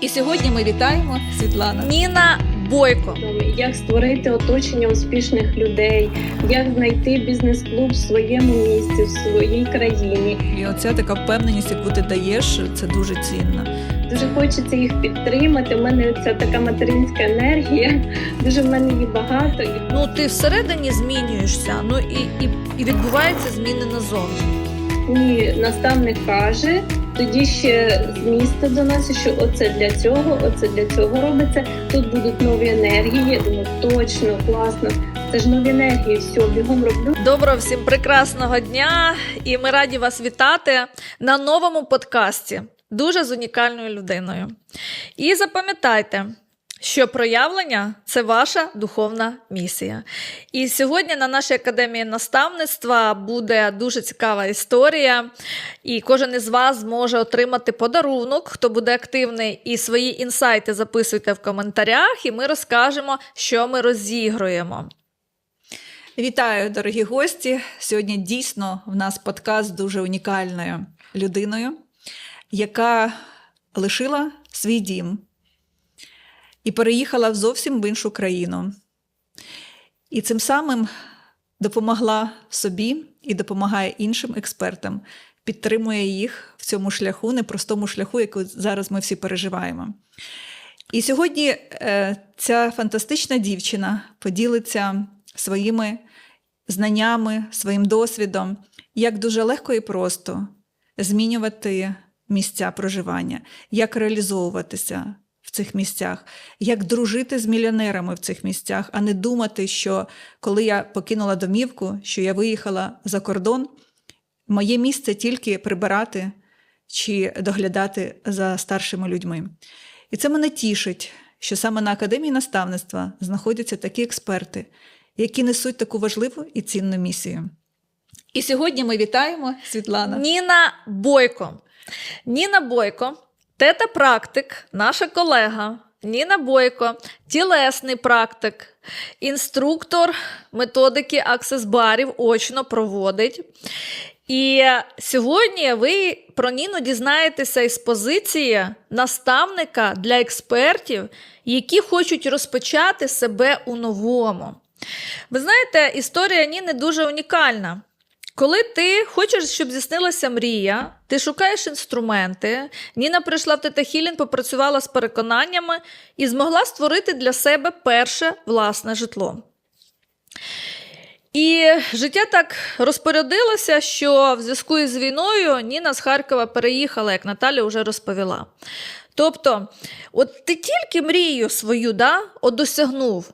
І сьогодні ми вітаємо Світлана. Ніна Бойко. Як створити оточення успішних людей, як знайти бізнес-клуб в своєму місці, в своїй країні. І оця така впевненість, яку ти даєш, це дуже цінно. Дуже хочеться їх підтримати. У мене ця така материнська енергія. Дуже в мене її багато. Ну ти всередині змінюєшся. Ну і, і, і відбуваються зміни назовні. мені наставник каже. Тоді ще з міста нас, що оце для цього, оце для цього робиться. Тут будуть нові енергії. Я думаю, точно, класно. Це ж нові енергії. Все, бігом роблю. Доброго всім прекрасного дня! І ми раді вас вітати на новому подкасті. Дуже з унікальною людиною. І запам'ятайте, що проявлення це ваша духовна місія. І сьогодні на нашій академії наставництва буде дуже цікава історія, і кожен із вас зможе отримати подарунок, хто буде активний, і свої інсайти записуйте в коментарях, і ми розкажемо, що ми розігруємо. Вітаю, дорогі гості. Сьогодні дійсно в нас подкаст з дуже унікальною людиною, яка лишила свій дім і переїхала в зовсім в іншу країну. І цим самим допомогла собі і допомагає іншим експертам, підтримує їх в цьому шляху, непростому шляху, який зараз ми всі переживаємо. І сьогодні е, ця фантастична дівчина поділиться своїми знаннями, своїм досвідом, як дуже легко і просто змінювати місця проживання, як реалізовуватися в цих місцях, як дружити з мільйонерами в цих місцях, а не думати, що коли я покинула домівку, що я виїхала за кордон, моє місце тільки прибирати чи доглядати за старшими людьми. І це мене тішить, що саме на академії наставництва знаходяться такі експерти, які несуть таку важливу і цінну місію. І сьогодні ми вітаємо Світлана. Ніна Бойко. Ніна Бойко, тета-практик, наша колега. Ніна Бойко, тілесний практик, інструктор методики аксес-барів очно проводить. І сьогодні ви про Ніну дізнаєтеся із позиції наставника для експертів, які хочуть розпочати себе у новому. Ви знаєте, історія Ніни дуже унікальна. Коли ти хочеш, щоб здійснилася мрія, ти шукаєш інструменти. Ніна прийшла в Тета-Хілінг, попрацювала з переконаннями і змогла створити для себе перше власне житло. І життя так розпорядилося, що в зв'язку із війною Ніна з Харкова переїхала, як Наталя вже розповіла. Тобто, от ти тільки мрію свою да, от досягнув,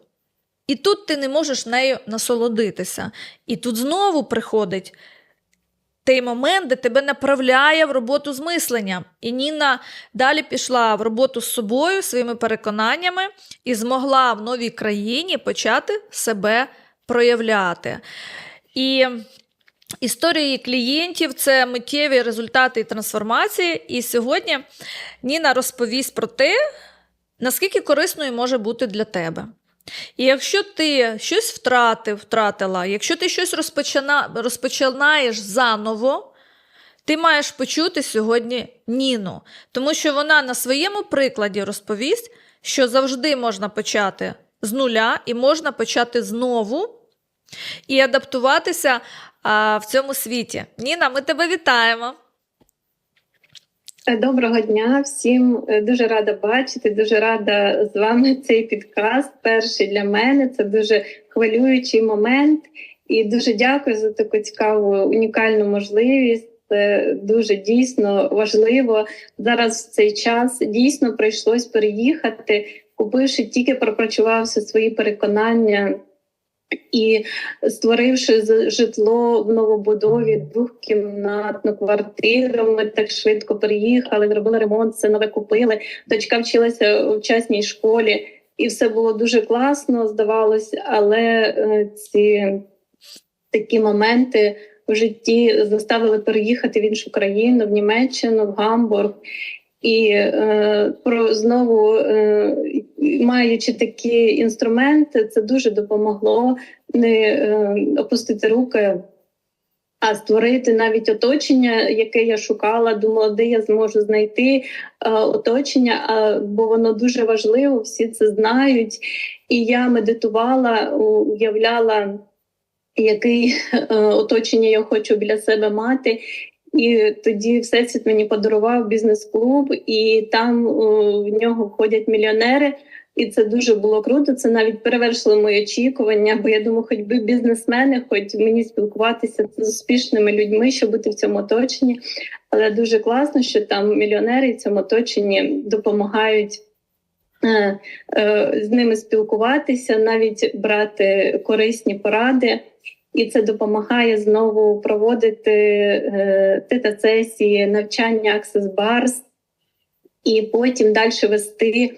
і тут ти не можеш нею насолодитися. І тут знову приходить той момент, де тебе направляє в роботу з мисленням. І Ніна далі пішла в роботу з собою, своїми переконаннями, і змогла в новій країні почати себе проявляти. І історії клієнтів це миттєві результати і трансформації. І сьогодні Ніна розповість про те, наскільки корисною може бути для тебе. І якщо ти щось втратив, втратила, якщо ти щось розпочина, розпочинаєш заново, ти маєш почути сьогодні Ніну, тому що вона на своєму прикладі розповість, що завжди можна почати з нуля і можна почати знову і адаптуватися а, в цьому світі. Ніна, ми тебе вітаємо. Доброго дня всім. Е, Дуже рада бачити. Дуже рада з вами цей підкаст. Перший для мене це дуже хвилюючий момент. І дуже дякую за таку цікаву унікальну можливість. Дуже дійсно важливо зараз. В цей час дійсно прийшлось переїхати, купивши тільки пропрацювався свої переконання. І створивши житло в новобудові двохкімнатну квартиру, ми так швидко приїхали, зробили ремонт, все нове купили. Дочка вчилася у вчасній школі, і все було дуже класно, здавалось, але е, ці такі моменти в житті заставили переїхати в іншу країну, в Німеччину, в Гамбург. І е, про знову е, маючи такі інструменти, це дуже допомогло не е, опустити руки, а створити навіть оточення, яке я шукала, думала, де я зможу знайти е, оточення, а, бо воно дуже важливо, всі це знають. І я медитувала, уявляла, який е, оточення я хочу біля себе мати. І тоді Всесвіт мені подарував бізнес-клуб, і там в нього входять мільйонери. І це дуже було круто. Це навіть перевершило мої очікування. Бо я думаю, хоч би бізнесмени, хоч мені спілкуватися з успішними людьми, щоб бути в цьому оточенні. Але дуже класно, що там мільйонери в цьому оточенні допомагають. е, е, З ними спілкуватися, навіть брати корисні поради, і це допомагає знову проводити е, тета-сесії, навчання Access Bars, і потім далі вести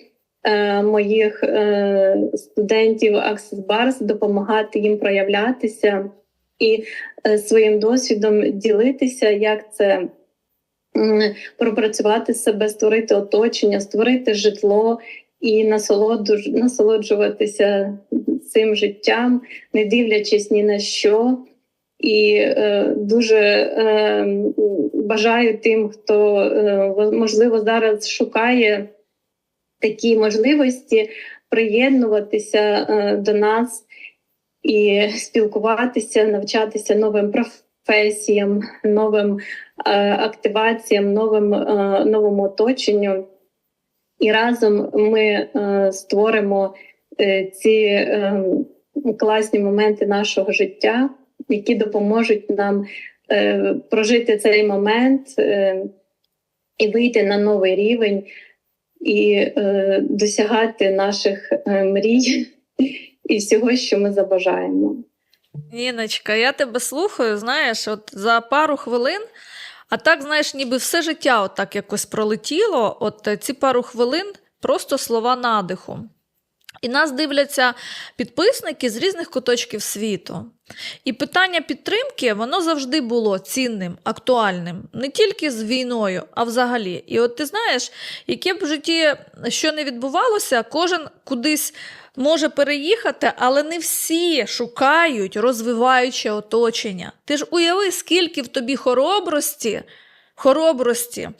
е, моїх е, студентів Access Bars, допомагати їм проявлятися і своїм досвідом ділитися, як це пропрацювати себе, створити оточення, створити житло і насолоджуватися цим життям, не дивлячись ні на що. І е, дуже е, бажаю тим, хто е, можливо зараз шукає такі можливості приєднуватися е, до нас і спілкуватися, навчатися новим професіям, новим е, активаціям, новим, е, новому оточенню. І разом ми е, створимо е, ці е, класні моменти нашого життя, які допоможуть нам прожити цей момент і вийти на новий рівень, і досягати наших мрій і всього, що ми забажаємо. Ніночка, я тебе слухаю, знаєш, от за пару хвилин, а так, знаєш, ніби все життя отак якось пролетіло. От е, ці пару хвилин просто слова надиху. І нас дивляться підписники з різних куточків світу. І питання підтримки воно завжди було цінним, актуальним, не тільки з війною, а взагалі. І от ти знаєш, яке б в житті що не відбувалося, кожен кудись може переїхати, але не всі шукають розвиваюче оточення. Ти ж уяви, скільки в тобі хоробрості, хоробрості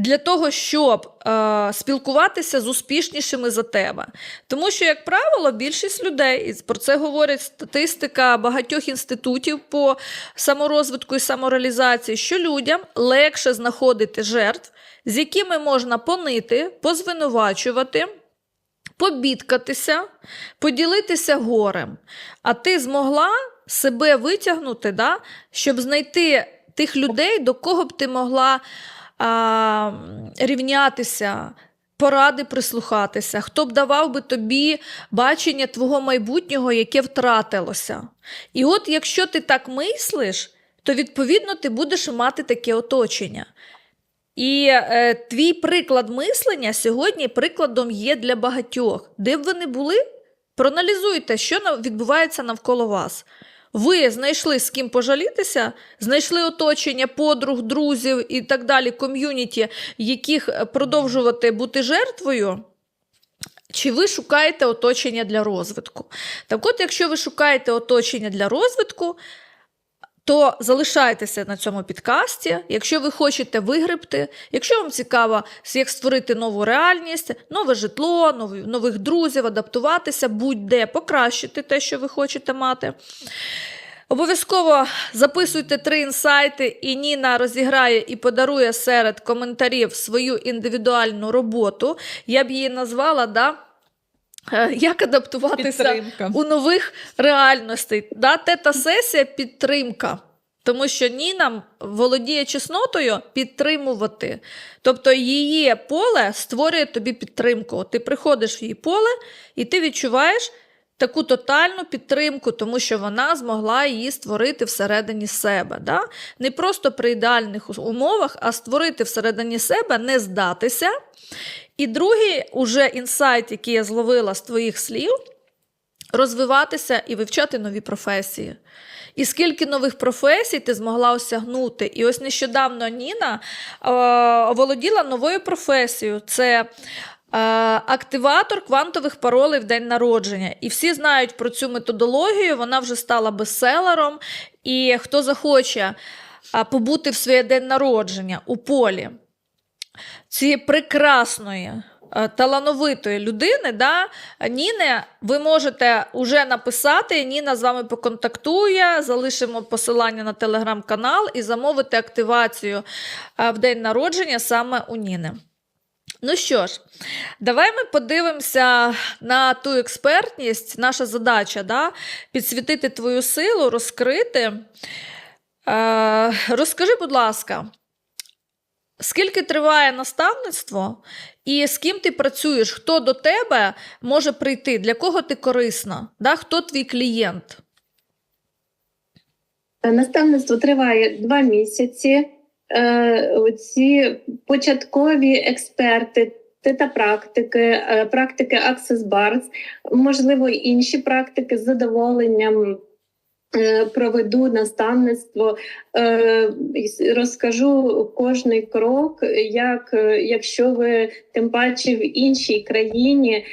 для того, щоб е, спілкуватися з успішнішими за тебе. Тому що, як правило, більшість людей, і про це говорить статистика багатьох інститутів по саморозвитку і самореалізації, що людям легше знаходити жертв, з якими можна понити, позвинувачувати. Побідкатися, поділитися горем. А ти змогла себе витягнути, да, щоб знайти тих людей, до кого б ти могла а, рівнятися, поради прислухатися, хто б давав би тобі бачення твого майбутнього, яке втратилося. І от якщо ти так мислиш, то відповідно ти будеш мати таке оточення. І е, твій приклад мислення сьогодні прикладом є для багатьох. Де б ви не були, проаналізуйте, що відбувається навколо вас. Ви знайшли з ким пожалітися, знайшли оточення подруг, друзів і так далі, ком'юніті, яких е, продовжувати бути жертвою. Чи ви шукаєте оточення для розвитку? Так от, якщо ви шукаєте оточення для розвитку, то залишайтеся на цьому підкасті. Якщо ви хочете вигребти, якщо вам цікаво, як створити нову реальність, нове житло, нові- нових друзів, адаптуватися, будь-де, покращити те, що ви хочете мати. Обов'язково записуйте три інсайти, і Ніна розіграє і подарує серед коментарів свою індивідуальну роботу. Я б її назвала, да? Е, як адаптуватися Підтримка. у нових реальностей. Да? Тета-сесія підтримка. Тому що Ніна володіє чеснотою підтримувати. Тобто її поле створює тобі підтримку. Ти приходиш в її поле і ти відчуваєш таку тотальну підтримку, тому що вона змогла її створити всередині себе. Да? Не просто при ідеальних умовах, а створити всередині себе, не здатися. І другий уже інсайт, який я зловила з твоїх слів, розвиватися і вивчати нові професії. І скільки нових професій ти змогла осягнути. І ось нещодавно Ніна е, оволоділа новою професією. Це активатор квантових паролей в день народження. І всі знають про цю методологію, вона вже стала бестселером. І хто захоче а, побути в своє день народження у полі цієї прекрасної. е, Талановитої людини, да, Ніни, ви можете вже написати. Ніна з вами поконтактує, залишимо посилання на телеграм-канал і замовити активацію е, в день народження саме у Ніни. Ну що ж, давай ми подивимося на ту експертність. Наша задача да, підсвітити твою силу, розкрити. Е, розкажи, будь ласка, скільки триває наставництво, і з ким ти працюєш? Хто до тебе може прийти? Для кого ти корисна? Да? Хто твій клієнт? Наставництво триває два місяці. Е, Ці початкові експерти, тета-практики, е, практики Access Bars, можливо, інші практики з задоволенням. Е, Проведу наставництво, е, розкажу кожний крок, як е, якщо ви тим паче в іншій країні,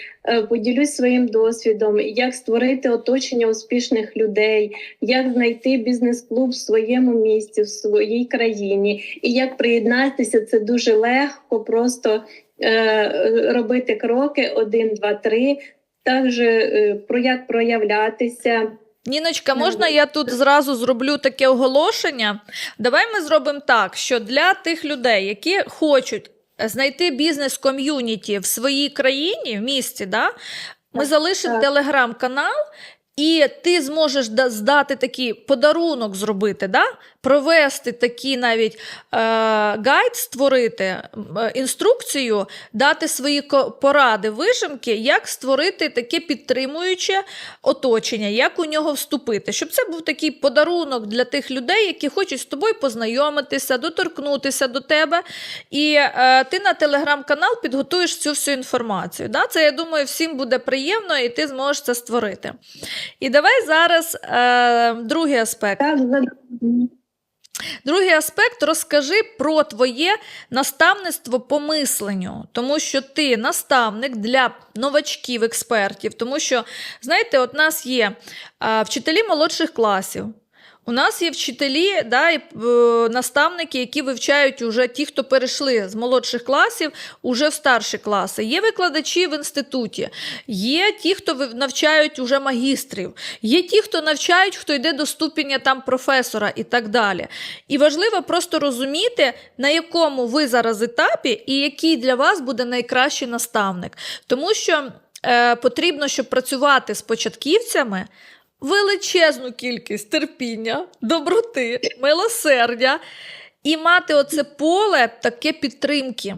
поділюсь своїм досвідом, як створити оточення успішних людей, як знайти бізнес-клуб в своєму місті, в своїй країні, і як приєднатися це дуже легко, просто робити кроки один, два, три. Також про як проявлятися. Ніночка, Ну, можна я тут зразу зроблю таке оголошення? Давай ми зробимо так, що для тих людей, які хочуть знайти бізнес-ком'юніті в своїй країні, в місті, да, ми Так, залишимо так. телеграм-канал. І ти зможеш здати такий подарунок зробити, да? провести такий навіть е, гайд, створити е, інструкцію, дати свої поради, вижимки, як створити таке підтримуюче оточення, як у нього вступити. Щоб це був такий подарунок для тих людей, які хочуть з тобою познайомитися, доторкнутися до тебе. І е, ти на телеграм-канал підготуєш цю всю інформацію. Да? Це, я думаю, всім буде приємно, і ти зможеш це створити. І давай зараз е, другий аспект. Другий аспект розкажи про твоє наставництво по мисленню, тому що ти наставник для новачків, експертів. Тому що, знаєте, от нас є е, вчителі молодших класів. У нас є вчителі, да, і, е, наставники, які вивчають уже ті, хто перейшли з молодших класів уже в старші класи. Є викладачі в інституті, є ті, хто навчають уже магістрів, є ті, хто навчають, хто йде до ступеня там професора і так далі. І важливо просто розуміти, на якому ви зараз етапі і який для вас буде найкращий наставник. Тому що е, потрібно, щоб працювати з початківцями. Величезну кількість терпіння, доброти, милосердя і мати оце поле таке підтримки.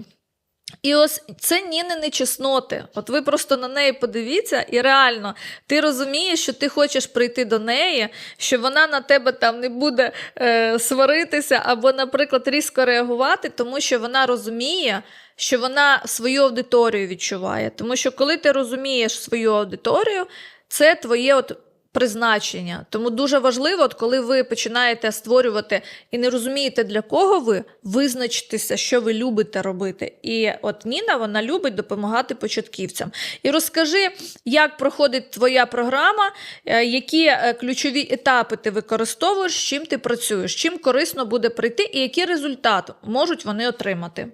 І ось це Нінини чесноти. От ви просто на неї подивіться, і реально ти розумієш, що ти хочеш прийти до неї, що вона на тебе там не буде е, сваритися або, наприклад, різко реагувати, тому що вона розуміє, що вона свою аудиторію відчуває. Тому що коли ти розумієш свою аудиторію, це твоє от призначення. Тому дуже важливо, от коли ви починаєте створювати і не розумієте, для кого ви, визначитися, що ви любите робити. І от Ніна вона любить допомагати початківцям. І розкажи, як проходить твоя програма, е, які е, ключові етапи ти використовуєш, чим ти працюєш, чим корисно буде прийти, і який результат можуть вони отримати.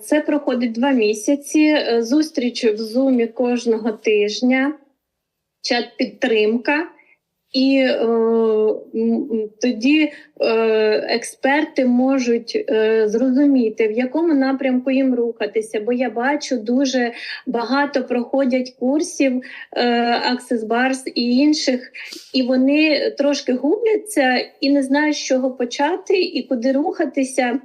Це проходить два місяці. Е, Зустріч в Зумі кожного тижня, чат підтримка. І е, тоді е, експерти можуть е, зрозуміти, в якому напрямку їм рухатися. Бо я бачу, дуже багато проходять курсів е, Access Bars і інших, і вони трошки губляться і не знають, з чого почати і куди рухатися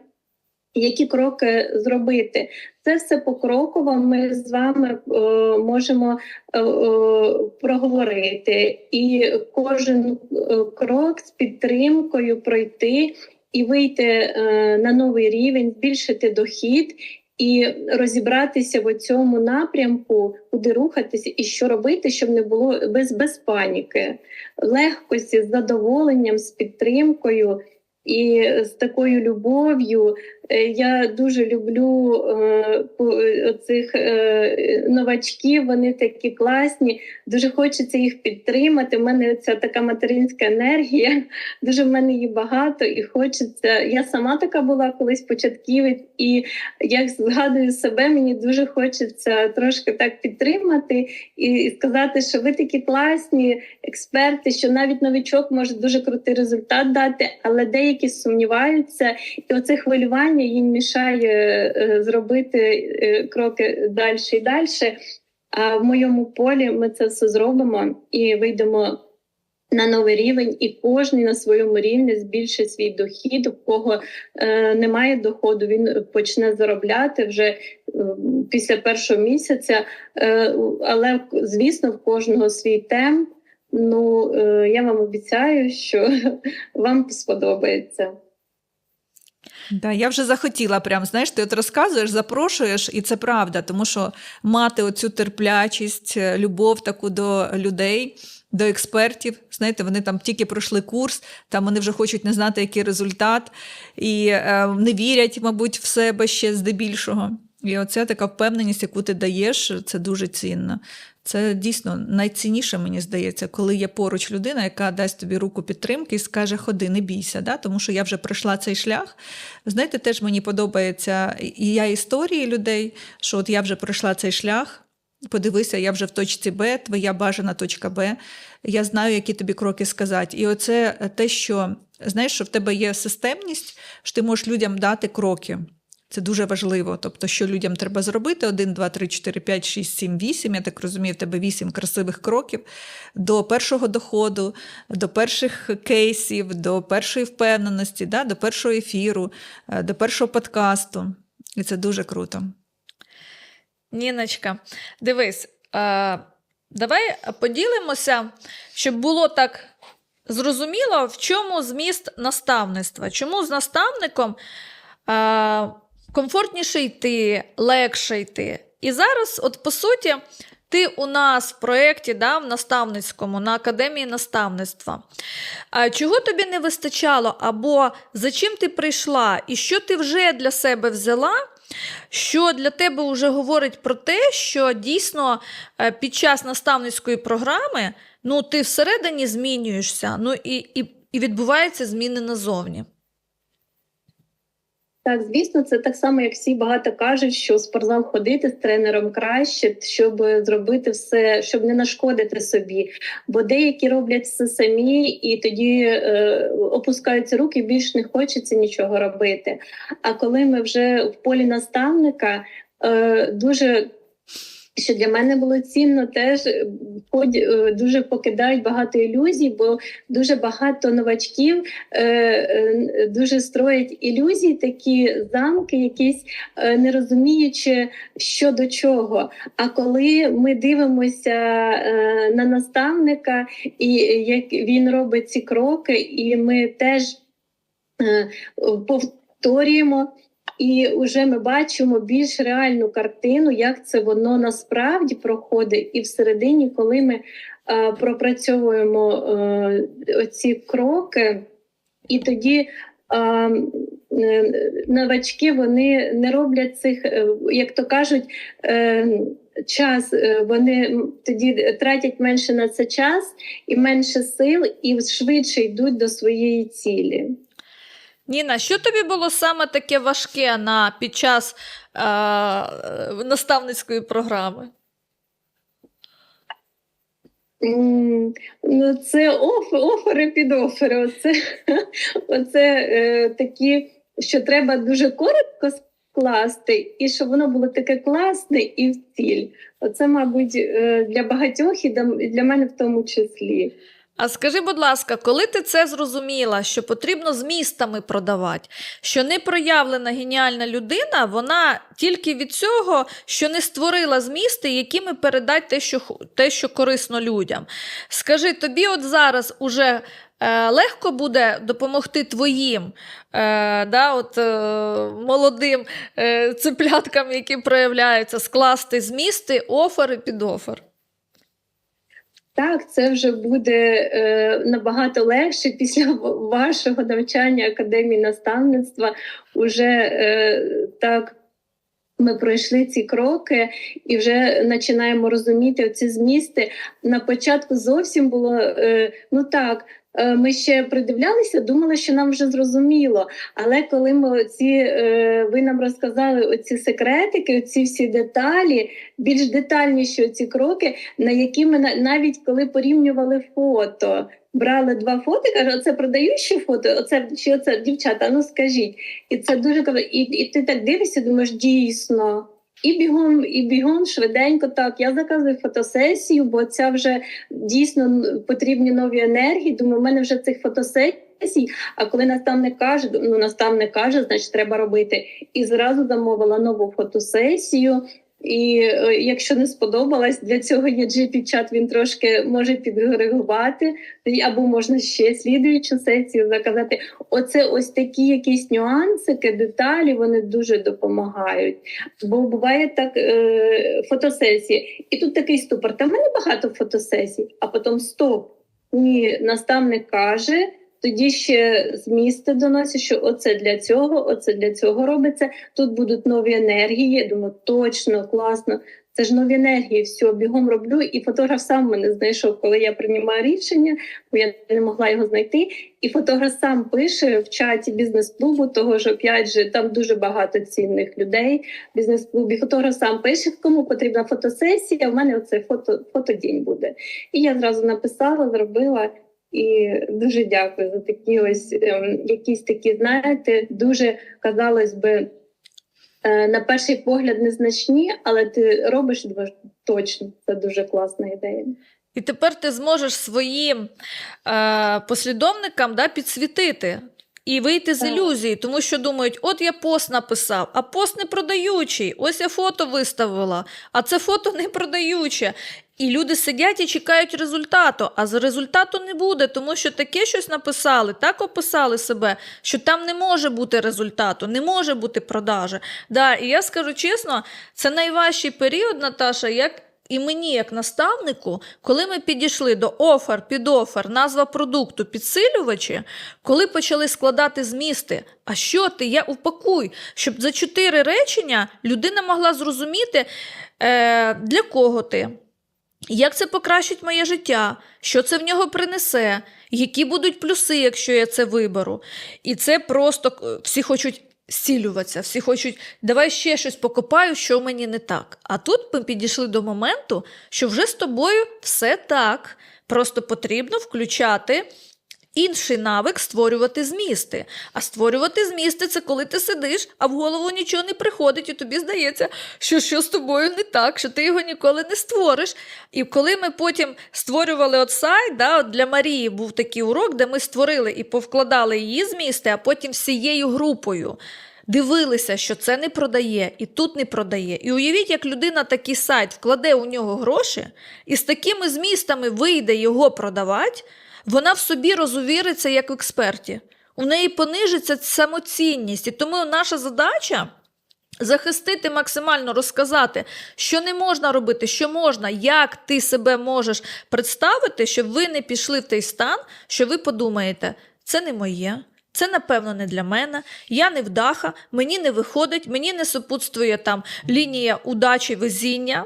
які кроки зробити. Це все покроково. Ми з вами е, можемо е, е, проговорити, і кожен е, крок з підтримкою пройти і вийти е, на новий рівень, збільшити дохід. І розібратися в цьому напрямку, куди рухатися і що робити, щоб не було без, без паніки, легкості, з задоволенням, з підтримкою і з такою любов'ю. Е, Я дуже люблю е, е, цих е, новачків. Вони такі класні. Дуже хочеться їх підтримати. У мене ця така материнська енергія. Дуже в мене її багато, і хочеться. Я сама така була колись початківець, і як згадую себе, мені дуже хочеться трошки так підтримати і сказати, що ви такі класні експерти, що навіть новичок може дуже крутий результат дати, але деякі сумніваються, і оце хвилювання їм мішає е, зробити е, кроки далі і далі. А в моєму полі ми це все зробимо і вийдемо на новий рівень, і кожен на своєму рівні збільшить свій дохід. У кого е, немає доходу, він почне заробляти вже е, після першого місяця. Е, але звісно, в кожного свій темп. Ну е, я вам обіцяю, що вам сподобається. Да, я вже захотіла, прям знаєш, ти от розказуєш, запрошуєш, і це правда, тому що мати оцю терплячість, е, любов таку до людей, до експертів. Знаєте, вони там тільки пройшли курс, там вони вже хочуть не знати, який результат, і е, не вірять, мабуть, в себе ще здебільшого. І оця така впевненість, яку ти даєш, це дуже цінно. Це дійсно найцінніше, мені здається, коли є поруч людина, яка дасть тобі руку підтримки і скаже: Ходи, не бійся, да? тому що я вже пройшла цей шлях. Знаєте, теж мені подобається і я історії людей, що от я вже пройшла цей шлях. Подивися, я вже в точці Б, твоя бажана точка Б. Я знаю, які тобі кроки сказати. І оце те, що знаєш, що в тебе є системність, що ти можеш людям дати кроки. Це дуже важливо. Тобто, що людям треба зробити: 1, 2, 3, 4, 5, 6, 7, 8. Я так розумію, в тебе 8 красивих кроків до першого доходу, до перших кейсів, до першої впевненості, да, до першого ефіру, е, до першого подкасту. І це дуже круто. Ніночка, дивись, е, давай поділимося, щоб було так зрозуміло, в чому зміст наставництва. Чому з наставником е, комфортніше йти, легше йти. І зараз, от по суті, ти у нас в проєкті да, в наставницькому, на академії наставництва. Чого тобі не вистачало, або за чим ти прийшла, і що ти вже для себе взяла? Що для тебе вже говорить про те, що дійсно е, під час наставницької програми ну, ти всередині змінюєшся, ну і, і, і відбуваються зміни назовні. Так, звісно, це так само, як всі багато кажуть, що в спортзал ходити з тренером краще, щоб зробити все, щоб не нашкодити собі. Бо деякі роблять все самі і тоді е, опускаються руки, більш не хочеться нічого робити. А коли ми вже в полі наставника, е, дуже що для мене було цінно, теж ходь, е, дуже покидають багато ілюзій, бо дуже багато новачків е, е, дуже строять ілюзії, такі замки, якісь е, не розуміючи, що до чого. А коли ми дивимося е, на наставника, і як він робить ці кроки, і ми теж е, повторюємо. І вже ми бачимо більш реальну картину, як це воно насправді проходить, і всередині, коли ми е, пропрацьовуємо е, оці кроки, і тоді е, е, новачки вони не роблять цих, е, як то кажуть, е, час. Вони тоді тратять менше на це час і менше сил, і швидше йдуть до своєї цілі. Ніна, що тобі було саме таке важке на, під час е, наставницької програми? Ну, це оф, офери під офери. Оце, оце е, такі, що треба дуже коротко скласти, і щоб воно було таке класне і в ціль. Оце, мабуть, е, для багатьох і для мене в тому числі. А скажи, будь ласка, коли ти це зрозуміла, що потрібно змістами продавати, що непроявлена геніальна людина, вона тільки від цього, що не створила змісти, якими передать те, що, те, що корисно людям. Скажи, тобі от зараз уже е, легко буде допомогти твоїм е, да, от, е, молодим е, цепляткам, які проявляються, скласти змісти, офери під офер? Так, це вже буде е, набагато легше після вашого навчання академії наставництва. Уже е, так ми пройшли ці кроки і вже починаємо розуміти ці змісти. На початку зовсім було е, ну так. Е, Ми ще придивлялися, думали, що нам вже зрозуміло. Але коли ми ці е, ви нам розказали оці секретики, оці всі деталі, більш детальніші ці кроки, на які ми навіть коли порівнювали фото, брали два фото, і каже, оце продаючі фото, оце чи оце дівчата, ну скажіть. І це дуже. І, і ти так дивишся, думаєш, дійсно. І бігом, і бігом швиденько так. Я заказую фотосесію, бо це вже дійсно потрібні нові енергії. Думаю, у мене вже цих фотосесій. А коли наставник каже, ну наставник каже, значить треба робити. І зразу замовила нову фотосесію. І е, якщо не сподобалась, для цього є GP-чат, він трошки може підкоригувати, або можна ще слідуючу сесію заказати. Оце ось такі якісь нюансики, деталі вони дуже допомагають. Бо буває так е, фотосесії, і тут такий ступор. Та в мене багато фотосесій, а потім стоп. Ні, наставник каже. Тоді ще з міста доносять, що оце для цього, оце для цього робиться. Тут будуть нові енергії. Я думаю, точно, класно. Це ж нові енергії, все, бігом роблю. І фотограф сам мене знайшов, коли я приймаю рішення, бо я не могла його знайти. І фотограф сам пише в чаті бізнес-клубу, того ж опять же там дуже багато цінних людей в бізнес-клубі. Фотограф сам пише, кому потрібна фотосесія. У мене оце фото, фотодень буде. І я зразу написала, зробила. І дуже дякую за такі ось ем, якісь такі, знаєте, дуже казалось би, е, на перший погляд незначні, але ти робиш точно, це дуже класна ідея. І тепер ти зможеш своїм е, послідовникам да, підсвітити і вийти з ілюзії, тому що думають, от я пост написав, а пост не продаючий. Ось я фото виставила, а це фото не продаюче. І люди сидять і чекають результату, а з результату не буде, тому що таке щось написали, так описали себе, що там не може бути результату, не може бути продажі. Да, і я скажу чесно, це найважчий період, Наташа, як і мені, як наставнику, коли ми підійшли до офер, підофер, назва продукту, підсилювачі, коли почали складати змісти, а що ти, я упакуй, щоб за чотири речення людина могла зрозуміти, е, для кого ти. Як це покращить моє життя? Що це в нього принесе? Які будуть плюси, якщо я це виберу? І це просто е, всі хочуть зцілюватися, всі хочуть, давай ще щось покопаю, що мені не так. А тут ми підійшли до моменту, що вже з тобою все так. Просто потрібно включати інший навик створювати змісти. А створювати змісти це коли ти сидиш, а в голову нічого не приходить, і тобі здається, що що з тобою не так, що ти його ніколи не створиш. І коли ми потім створювали от сайт, да, от для Марії був такий урок, де ми створили і повкладали її змісти, а потім всією групою. Дивилися, що це не продає, і тут не продає. І уявіть, як людина такий сайт вкладе у нього гроші, і з такими змістами вийде його продавати, вона в собі розувіриться як в експерті. У неї понижиться самоцінність. І тому наша задача захистити максимально розказати, що не можна робити, що можна, як ти себе можеш представити, щоб ви не пішли в той стан, що ви подумаєте, це не моє. Це, напевно, не для мене. Я не вдаха, мені не виходить, мені не супутствує там лінія удачі, везіння.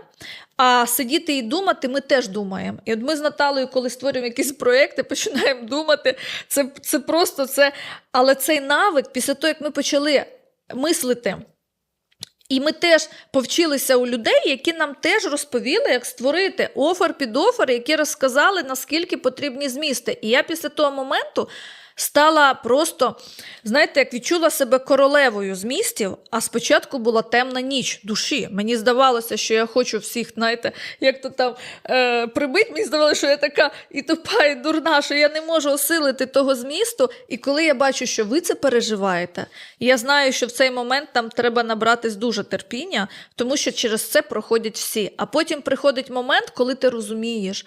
А сидіти і думати ми теж думаємо. І от ми з Наталою, коли створюємо якісь проекти, починаємо думати. Це, це просто це. Але цей навик, після того, як ми почали мислити. І ми теж повчилися у людей, які нам теж розповіли, як створити офер під офер, які розказали, наскільки потрібні змісти. І я після того моменту стала просто, знаєте, як відчула себе королевою змістів, а спочатку була темна ніч душі. Мені здавалося, що я хочу всіх, знаєте, як то там е, прибить, мені здавалося, що я така і тупа, і дурна, що я не можу осилити того змісту. І коли я бачу, що ви це переживаєте, я знаю, що в цей момент там треба набратись дуже терпіння, тому що через це проходять всі. А потім приходить момент, коли ти розумієш,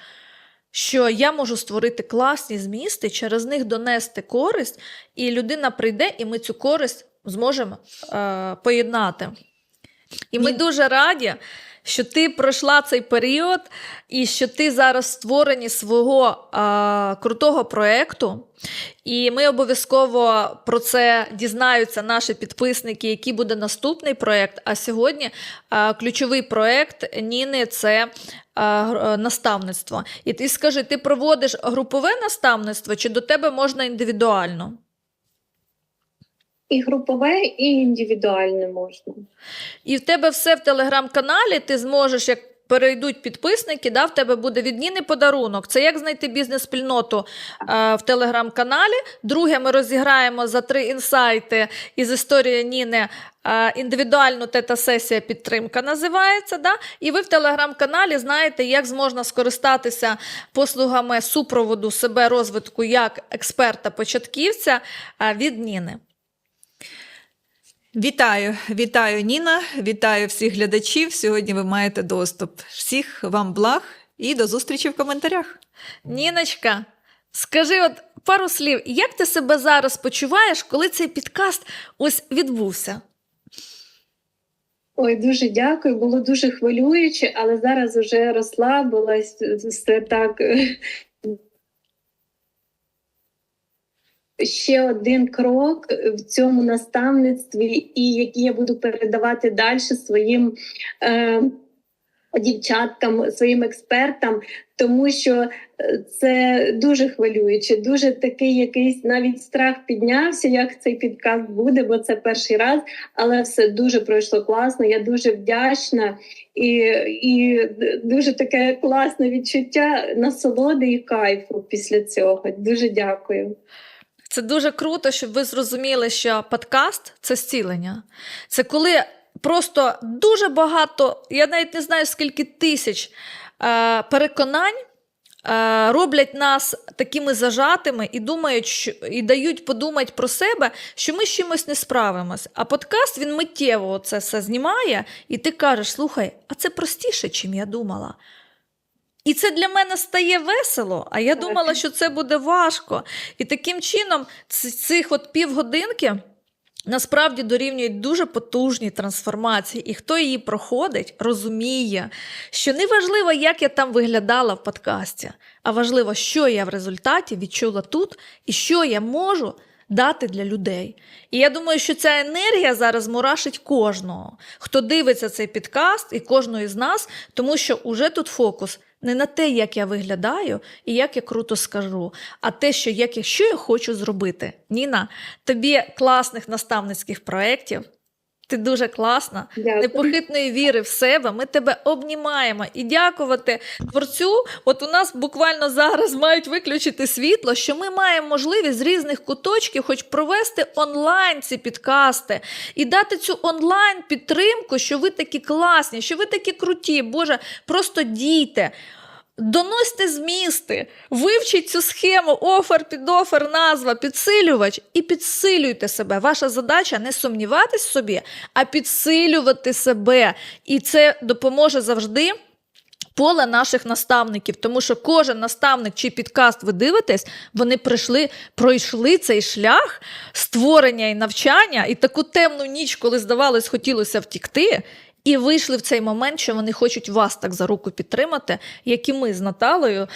що я можу створити класні змісти, через них донести користь, і людина прийде, і ми цю користь зможемо е, поєднати. І ми Ні. дуже раді, що ти пройшла цей період і що ти зараз в створенні свого а, крутого проєкту. І ми обов'язково про це дізнаються наші підписники, який буде наступний проєкт. А сьогодні а, ключовий проєкт Ніни це а, наставництво. І ти скажи, ти проводиш групове наставництво чи до тебе можна індивідуально? І групове, і індивідуальне можна. І в тебе все в телеграм-каналі, ти зможеш, як перейдуть підписники, да, в тебе буде від Ніни подарунок. Це як знайти бізнес-спільноту е, в телеграм-каналі. Друге, ми розіграємо за три інсайти із історії Ніни. е, Індивідуальну тета-сесія підтримка називається. Да? І ви в телеграм-каналі знаєте, як зможна скористатися послугами супроводу себе розвитку як експерта-початківця е, від Ніни. Вітаю, вітаю, Ніна, вітаю всіх глядачів. Сьогодні ви маєте доступ. Всіх вам благ і до зустрічі в коментарях. Ніночка, скажи от пару слів, як ти себе зараз почуваєш, коли цей підкаст ось відбувся? Ой, дуже дякую. Було дуже хвилююче, але зараз вже розслабилась. Все так. е, Ще один крок в цьому наставництві, і який я буду передавати далі своїм е, дівчаткам, своїм експертам, тому що е, це дуже хвилююче, дуже такий якийсь навіть страх піднявся, як цей підкаст буде, бо це перший раз, але все дуже пройшло класно. Я дуже вдячна і, і дуже таке класне відчуття насолоди і кайфу після цього. Дуже дякую. Це дуже круто, щоб ви зрозуміли, що подкаст це зцілення. Це коли просто дуже багато, я навіть не знаю скільки тисяч е, переконань. е, Роблять нас такими зажатими і думають, що і дають подумати про себе, що ми з чимось не справимось. А подкаст він миттєво це все знімає, і ти кажеш: слухай, а це простіше, чим я думала. І це для мене стає весело, а я думала, що це буде важко. І таким чином, цих от півгодинки насправді дорівнюють дуже потужні трансформації. І хто її проходить, розуміє, що не важливо, як я там виглядала в подкасті, а важливо, що я в результаті відчула тут і що я можу. Дати для людей. І я думаю, що ця енергія зараз мурашить кожного, хто дивиться цей підкаст, і кожного із нас, тому що уже тут фокус не на те, як я виглядаю і як я круто скажу, а те, що, як, я- що я хочу зробити. Ніна, тобі класних наставницьких проєктів. Ти дуже класна, Дякую. непохитної віри в себе. Ми тебе обнімаємо і дякувати творцю. От у нас буквально зараз мають виключити світло, що ми маємо можливість з різних куточків, хоч провести онлайн ці підкасти і дати цю онлайн підтримку, що ви такі класні, що ви такі круті. Боже, просто дійте. Доносьте змісти, вивчіть цю схему, офер, підофер, назва, підсилювач і підсилюйте себе. Ваша задача не сумніватись в собі, а підсилювати себе. І це допоможе завжди. Поле наших наставників, тому що кожен наставник чи підкаст ви дивитесь, вони прийшли, пройшли цей шлях створення і навчання, і таку темну ніч, коли здавалось, хотілося втікти, і вийшли в цей момент, що вони хочуть вас так за руку підтримати, як і ми з Наталею